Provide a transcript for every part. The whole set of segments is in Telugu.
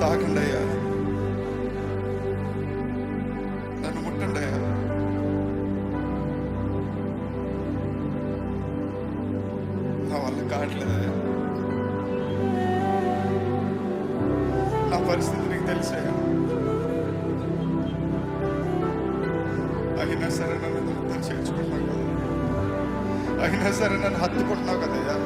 తాకండి అయ్యా నన్ను ముట్టండి అయ్యా నా వల్ల కావట్లేదయ్యా. నా పరిస్థితి నీకు తెలిసాయా అయినా సరే నన్ను చేర్చుకుంటున్నావు కదా. అయినా సరే నన్ను హత్తుకుంటున్నావు కదయ్యా.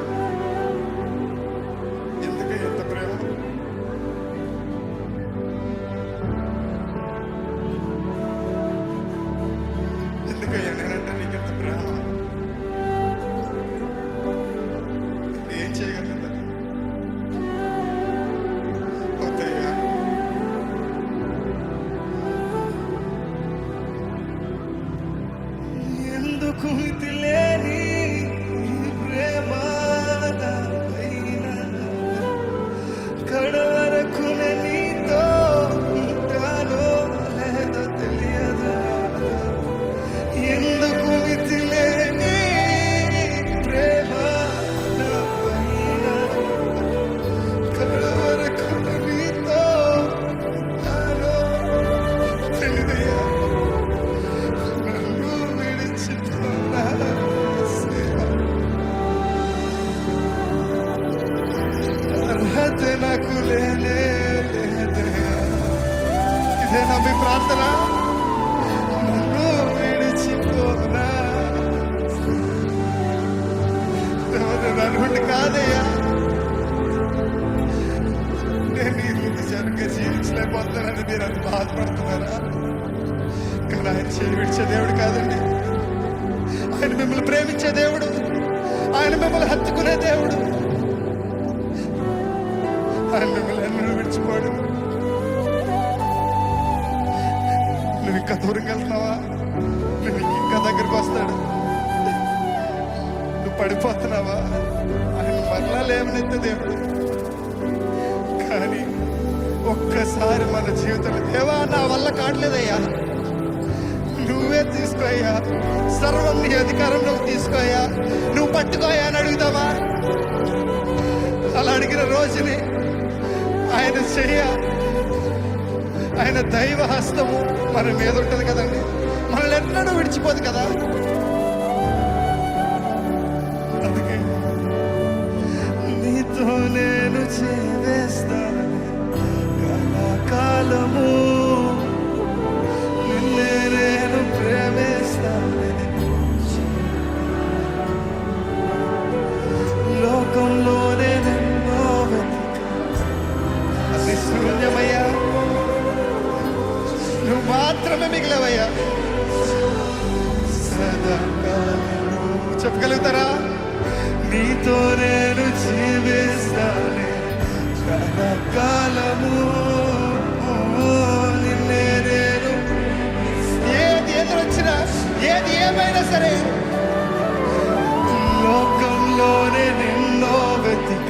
коли ти నా మీ ప్రార్థన? నన్ను విడిచిపోనా ఎవరు కాదయ్యా. నేను ఈ ముందు సరిగ్గా జీవించలేకపోతున్నానని మీరు అది బాధపడుతున్నారా? కానీ ఆయన చేయి విడిచే దేవుడు కాదండి. ఆయన మిమ్మల్ని ప్రేమించే దేవుడు. ఆయన మిమ్మల్ని హత్తుకునే దేవుడు. ఆయన మిమ్మల్ని ఎన్నడూ విడిచిపోడు. నువ్వు ఇంకా దూరం వెళ్తున్నావా? నువ్వు ఇంకా దగ్గరికి వస్తాడు. నువ్వు పడిపోతున్నావా? ఆయన మరలా లేవనెత్తే దేవుడు. కానీ ఒక్కసారి మన జీవితంలో దేవా నా వల్ల కావట్లేదయ్యా. నువ్వే తీసుకోయ్యా. సర్వం నీ నువ్వు తీసుకోయ్యా. నువ్వు పట్టుకోయా అని అడుగుతావా? అలా అడిగిన రోజుని ఆయన చెయ్య. ఆయన దైవ హస్తము మన మీద ఉంటుంది కదండి. మనల్ని ఎన్నడూ విడిచిపోదు కదా. నీతో నేను జీవిస్తానే సదాకాలము నిన్నే నేను ఏది ఎదురొచ్చినా ఏది ఏమైనా సరే. లోకంలోనే నిన్నో వెతిక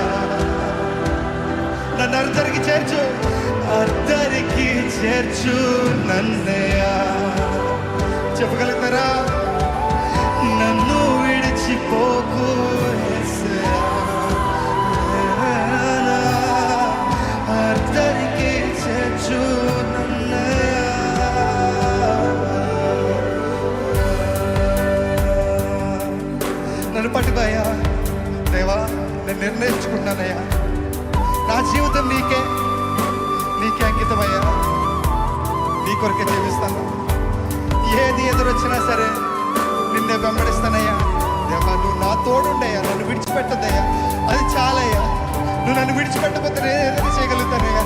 అందరిద్దరికి చేర్చు. అందరికీ చేర్చు నన్నయ్య. చెప్పగలుగుతారా? నన్ను విడిచిపోకు అందరికీ చేర్చు నన్నయ్య. నన్ను పట్టుకోయా దేవా నేను నిర్ణయించుకుంటానయ్యా. జీవితం నీకే. నీకే అంకితమయ్యా. నీ కొరకే జీవిస్తాను. ఏది ఎదురొచ్చినా సరే నిన్నే వెంబడిస్తానయ్యా. దేవా నువ్వు నా తోడుండయ్యా. నన్ను విడిచిపెట్టదయ్యా అది చాలయ్యా. నువ్వు నన్ను విడిచిపెట్టకపోతే నేను ఏదైనా చేయగలుగుతానయ్యా?